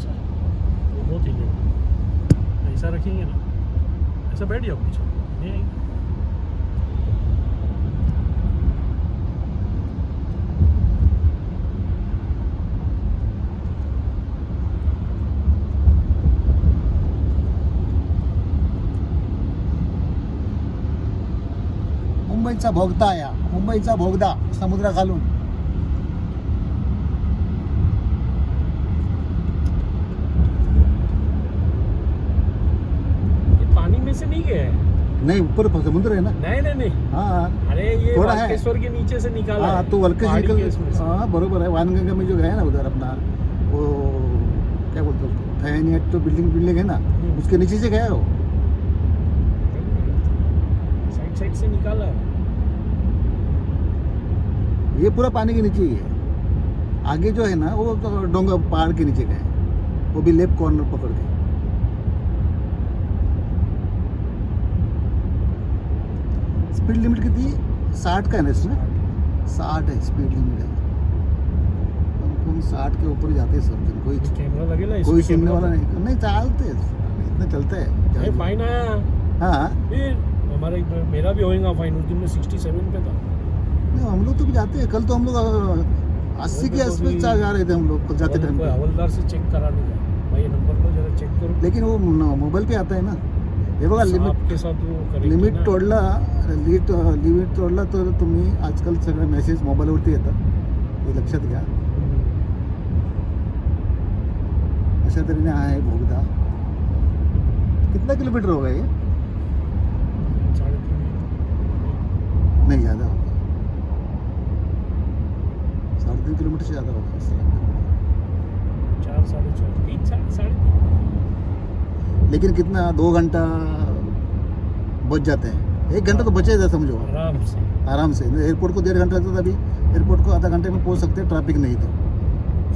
ऐसा वो बहुत हिलेगा ऐसा रखेंगे ना ऐसा बैठ जाओ पीछे नहीं आएगी मुंबईचा भोगदा या. मुंबईचा भोगदा समुद्र घालून से गया है। नाही ऊपर समुद्र आहे ना? नहीं नहीं नहीं। हाँ। अरे ये थोड़ा है। के नीचे से निकाला हाँ है। तो वल्केश पहाड़ी के निकल हाँ बरोबर है। वानगंगा में जो है ना उधर अपना वो क्या बोलते हैं फैनियट तो बिल्डिंग बिल्डिंग है ना? हम्म। उसके नीचे से गया है? साइड साइड से निकाला है। ये पूरा पानी के नीचे ही है। आगे जो है ना वो तो डोंगर पहाड़ के नीचे गए वो भी लेफ़्ट कॉर्नर पकड़ के। स्पीड लिमिट किती साठ का है ना इसमें? साठ है स्पीड लिमिट है। हम साठ के ऊपर जाते हैं सब दिन? कोई इसमें कोई सुनने वाला नहीं। नहीं चलते इतना चलता है। फाइन आया। हाँ। फिर हमारा मेरा भी होएगा फाइन उस दिन में सिक्सटी सेवन पे था। नहीं, हम लोग तो भी जाते हैं। कल तो हम लोग अस्सी के तो आसपास जा रहे थे हम लोग कल जाते टाइम हवलदार से चेक कराने का। भाई नंबर लो जरा चेक करो। लेकिन वो मोबाइल पे आता है ना। हे बघा लिमिट तोडला लिमिट लिमिट तोडला तर तुम्ही आजकाल सगळे मेसेज मोबाईलवरती येतात. हे लक्षात घ्या. अशा तऱ्हेने हा आहे बोगदा. कितना किलोमीटर होगा ये? नहीं ज़्यादा होगा. साढ़े तीन किलोमीटर से ज़्यादा होगा. चार साढ़े चार लेकिन कितना दो घंटा बच जाते हैं। एक घंटा तो बचे था समझो। आराम से। आराम से। एयरपोर्ट को डेढ़ घंटा लगता था अभी। एयरपोर्ट को आधा घंटे में पहुँच सकते हैं ट्रैफ़िक नहीं तो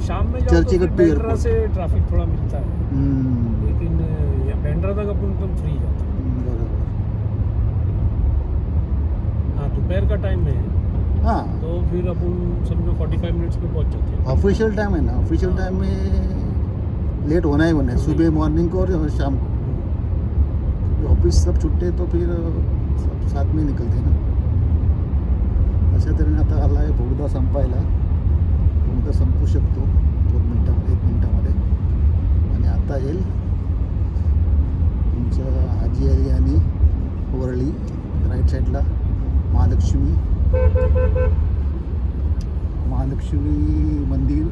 शाम में चर्ची तो बैंड्रा एयरपोर्ट। से ट्रैफ़िक थोड़ा मिलता है। हम्म, लेकिन बैंड्रा तक अपन एकदम फ्री जाता है। हाँ दोपहर का टाइम है। हाँ। तो फिर अपन समझो फोर्टी फाइव मिनट्स में पहुँच जाते हैं। ऑफिशियल टाइम है ना। ऑफिशियल टाइम में लेट होना ही होना है। सुबह मॉर्निंग को और शाम को। ऑफिस सब छुट्टे तो फिर सब साथ में निकलते ना। अशा तऱ्हेने आता आला आहे बोगदा संपायला। बोगदा संपू शकतो दोन मिनटामध्ये एक मिनटामध्ये आणि आता येईल तुमचं आजी आली आणि वरळी राईट साईडला महालक्ष्मी। महालक्ष्मी मंदिर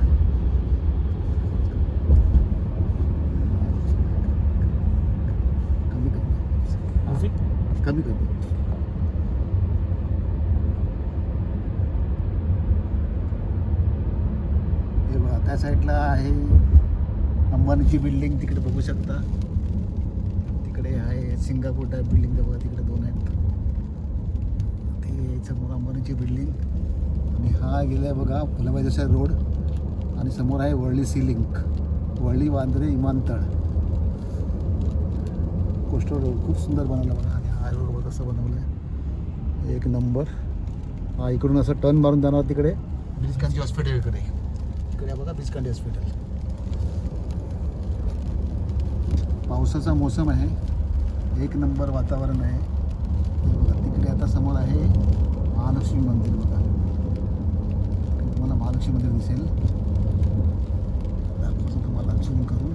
कमी कर ट्रॅफिक कमी करतो हे बघा त्या साईडला आहे अंबानीची बिल्डिंग तिकडे बघू शकता. तिकडे आहे सिंगापूर टाईप बिल्डिंग बघा तिकडे दोन आहेत. ते समोर अंबानीची बिल्डिंग आणि हा गेलाय बघा फुलाबाई जसा रोड आणि समोर आहे वर्ली सी लिंक वर्ली वांद्रे विमानतळ. पोस्टर रोड खूप सुंदर बनवला बघा. आणि हा रोड बघा कसं बनवलं आहे एक नंबर. हा इकडून असं टर्न मारून जाणार तिकडे. ब्रिजकांची हॉस्पिटल इकडे. इकडे बघा ब्रिजकांडी हॉस्पिटल पावसाचा मोसम आहे. एक नंबर वातावरण आहे. हे बघा तिकडे आता समोर आहे महालक्ष्मी मंदिर बघा. तुम्हाला महालक्ष्मी मंदिर दिसेल. दाखवतो तुम्हाला झूम करू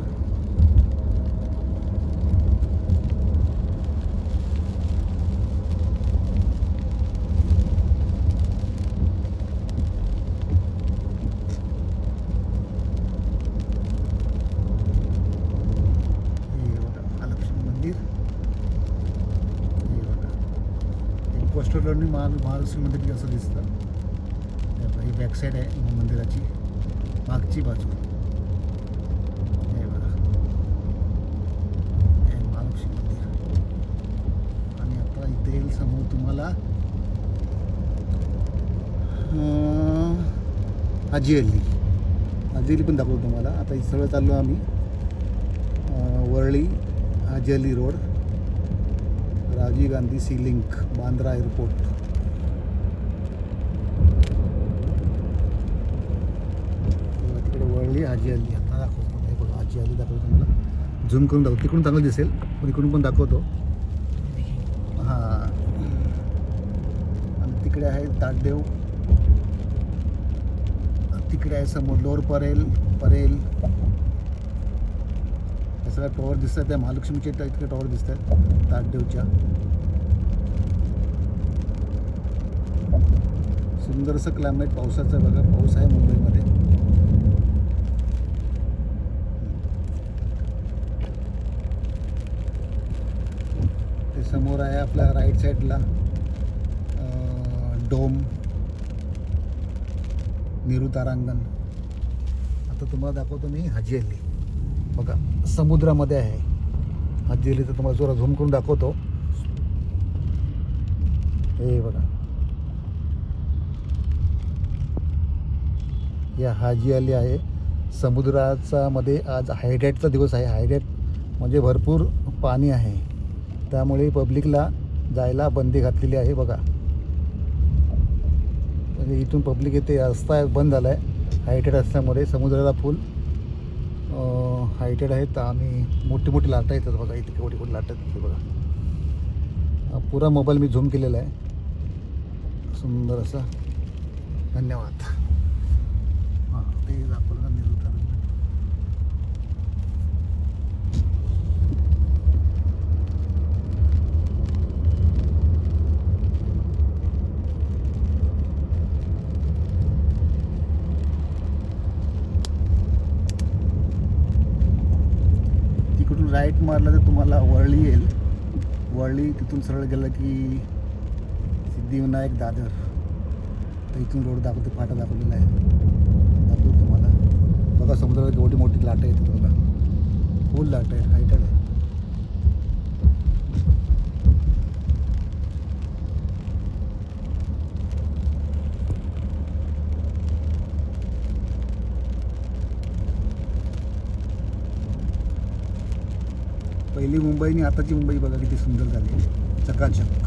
हे बघा महालक्ष्मी मंदिर हे बघा एक पोस्टर महा महालक्ष्मी मंदिर असं दिसतं? हे ही बॅक साईड आहे मंदिराची. मागची बाजू. हे बघा. हे महालक्ष्मी मंदिर. आणि आता इथे येईल समोर तुम्हाला आजी हाजी आजी हाजी पण दाखवतो तुम्हाला. आता इथं सगळं चाललो आम्ही. Worli Worli Haji road. Rajiv Gandhi sea link Bandra airport. आजी आली. आता दाखवतो हे बघा आली दाखवतो तुम्हाला. झूम करून दाखवतो तिकडून चांगलं दिसेल. पण इकडून पण दाखवतो. हां. आणि तिकडे आहे ताटदेव तिकडे आहे समोर लोअर परेल परेल. हे सगळ्या टॉवर दिसतात त्या महालक्ष्मीचे इतके इकडे टॉवर दिसत आहेत ताटदेवच्या सुंदरसं क्लायमेट पावसाचं बघा. पाऊस आहे मुंबईमध्ये. समोर आहे आपल्या राईट साईडला डोम नेहरू तारांगण. आता तुम्हाला दाखवतो मी हाजी अली बघा समुद्रामध्ये आहे. हाजी अली तर तुम्हाला जोरा झूम करून दाखवतो. हे बघा. या हाजी अली आहे. समुद्राचा मध्ये आज हायड्रेटचा दिवस आहे. हायड्रेट म्हणजे भरपूर पाणी आहे. त्यामुळे पब्लिकला जायला बंदी घातलेली आहे बघा. म्हणजे इथून पब्लिक येते रस्ता बंद झाला आहे हायटेड असल्यामुळे समुद्राला फुल हायटेड आहेत. आणि मोठी मोठी लाटा येतात बघा. इथे मोठी मोठी लाटा येतात बघा. पुरा मोबाईल मी झूम केलेला आहे. सुंदर असा. धन्यवाद हां ते दाखवलं ना नेहरू तारांगण. तिकडून राईट मारला तर तुम्हाला वरळी येईल. वरळी तिथून सरळ गेलं की सिद्धिविनायक दादर. तर इथून रोड दाखवतो फाटा दाखवलेला आहे. दाखवतो तुम्हाला. बघा समुद्राला केवढी मोठी लाटा येतात बघा. फुल लाट आहे हायटेड आहे. पहिली मुंबई आणि आताची मुंबई बघा किती सुंदर झाली चकाचक.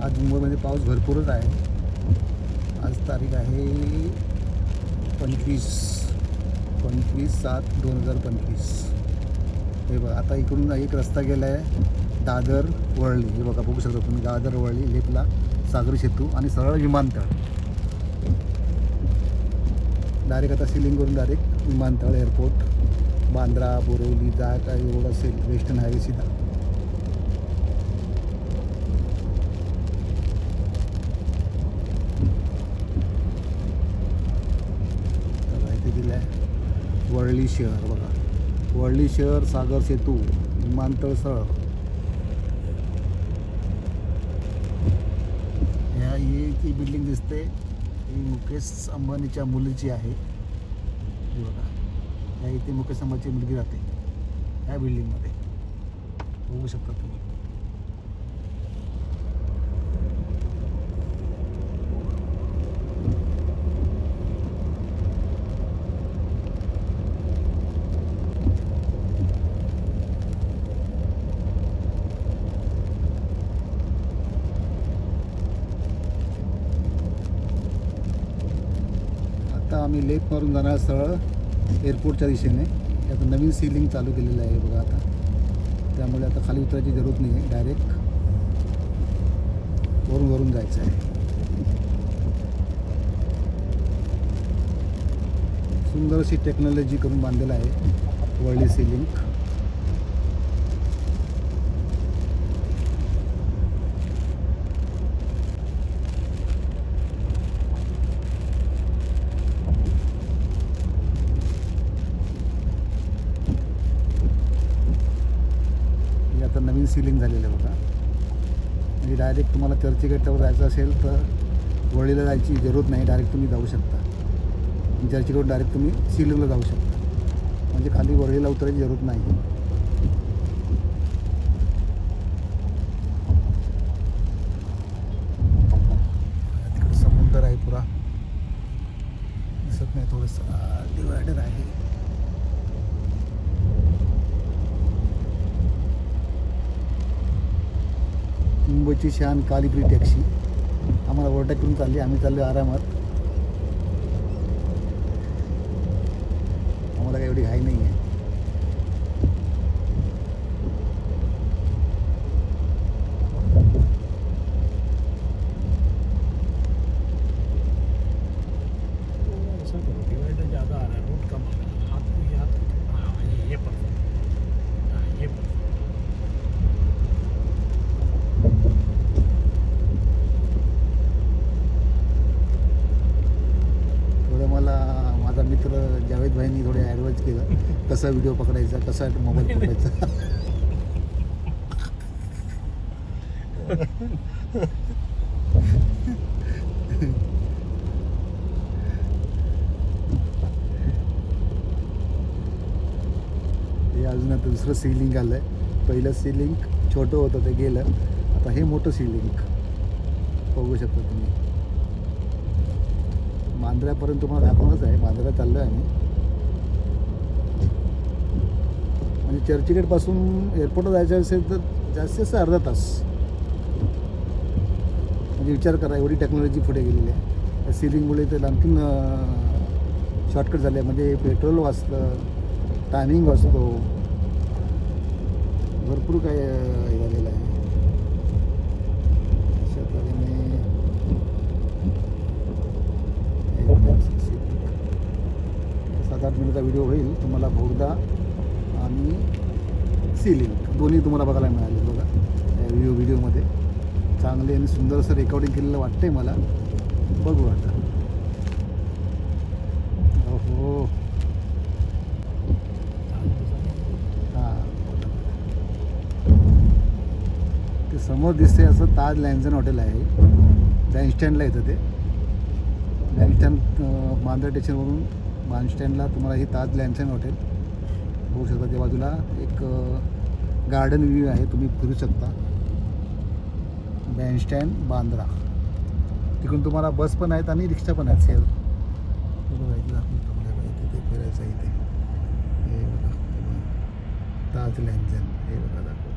आज मुंबईमध्ये पाऊस भरपूरच आहे. आज तारीख आहे पंचवीस पंचवीस सात दोन हजार पंचवीस. हे बघा आता इकडून एक रस्ता गेला आहे दादर वळली. हे बघा बघू शकता तुम्ही दादर वळली लेपला सागरी सेतू आणि सरळ विमानतळ. डायरेक्ट आता सिलिंगवरून डायरेक्ट विमानतळ एअरपोर्ट बांद्रा बोरिवली जा काय एवढं असेल वेस्टर्न हायवे सीधा. दिलं आहे वरळी शहर बघा. वडली शहर सागर सेतू विमानतळ ह्या ही ती बिल्डिंग दिसते. ही मुकेश अंबानीच्या मुलीची आहे. बघा. ह्या इथे मुकेश अंबानीची मुलगी राहते. ह्या बिल्डिंगमध्ये बघू शकता तुम्ही आता आम्ही लेक मारून जाणार सरळ एअरपोर्टच्या दिशेने. आता नवीन सिलिंग चालू केलेलं आहे बघा आता. त्यामुळे आता खाली उतरायची जरूरत नाही आहे डायरेक्ट वरून वरून जायचं आहे. सुंदर अशी टेक्नॉलॉजी करून बांधलेलं आहे. वर्ल्डी सिलिंग हे आता नवीन सिलिंग झालेलं आहे बघा. म्हणजे डायरेक्ट तुम्हाला चर्चगेटवर जायचं असेल तर वळीला जायची जरूरत नाही डायरेक्ट तुम्ही जाऊ शकता. चर्चगेट डायरेक्ट तुम्ही सिलिंगला जाऊ शकता. म्हणजे खाली वरळीला उतरायची जरूरत नाही तिकडे समुद्र आहे पुरा दिसत नाही थोडंसं डिवायडर आहे आमची शान कालिब्री टॅक्सी. आम्हाला ओव्हरटेक करून चालली. आम्ही चाललो आरामात. आम्हाला काही एवढी घाई नाही आहे ऐसा करो डिवाइडर ज़्यादा आ रहा है रूट कम आ रहा है हाथ ये हाथ हाँ ये ये परफेक्ट हाँ ये परफेक्ट थोडं मला माझा मित्र जावेद भाईंनी थोडे ॲडवाईज केलं. कसा व्हिडिओ पकडायचा कसा मोबाईल पकडायचा. हे अजून आता दुसरं सीलिंग आलं आहे पहिलं सीलिंग छोटं होतं ते गेलं. आता हे मोठं सीलिंग बघू शकता तुम्ही. मांजऱ्यापर्यंत तुम्हाला दाखवणंच आहे. मांजरा चाललो आहे आम्ही. म्हणजे चर्चगेटपासून एअरपोर्टला जायचं असेल तर जास्तीत जास्त अर्धा तास. म्हणजे विचार करा एवढी टेक्नॉलॉजी पुढे गेलेली आहे. त्या सिलिंगमुळे तर आणखीन शॉर्टकट झाले म्हणजे पेट्रोल वाचतं टायमिंग वाचतो. भरपूर काय हे झालेलं आहे अशा तऱ्हेने सात आठ व्हिडिओ होईल तुम्हाला भोगदा आणि सिलिंग दोन्ही तुम्हाला बघायला मिळाले बघा या व्हिडिओ व्हिडिओमध्ये. चांगले आणि सुंदर असं रेकॉर्डिंग केलेलं वाटतंय मला. बघू आता. हो हां. ते समोर दिसते असं ताज लँझन हॉटेल आहे. बँडस्टँडला येतं ते. बँडस्टँड मांजरा स्टेशनवरून बँडस्टँडला तुम्हाला ही ताज लँझन हॉटेल. होऊ शकता त्या बाजूला एक गार्डन व्ह्यू आहे तुम्ही फिरू शकता. बँडस्टँड बांद्रा. तिकडून तुम्हाला बस पण आहेत आणि रिक्षा पण आहेत. सेल बघा इथे दाखवतो तुम्हाला बघा इथे ते फिरायचं इथे. हे बघा बघा. ताज लँझन हे बघा दाखवतो.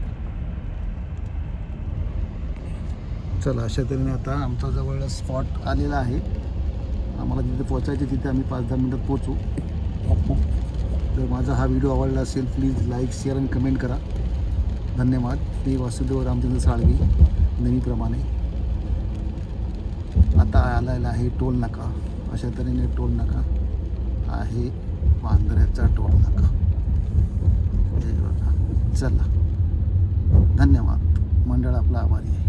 चला अशा तऱ्हेने आता आमचा जवळ स्पॉट आलेला आहे. आम्हाला जिथे पोचायचे तिथे आम्ही पाच दहा मिनटात पोचू तर माझा हा व्हिडिओ आवडला असेल प्लीज लाईक शेअर आणि कमेंट करा. धन्यवाद. मी वासुदेव रामचंद्र साळवी नेहमीप्रमाणे. आता आलेला आहे टोल नाका. अशा तऱ्हेने टोल नाका आहे. वांद्र्याचा टोल नाका. चला. धन्यवाद. मंडळ आपला आभारी आहे.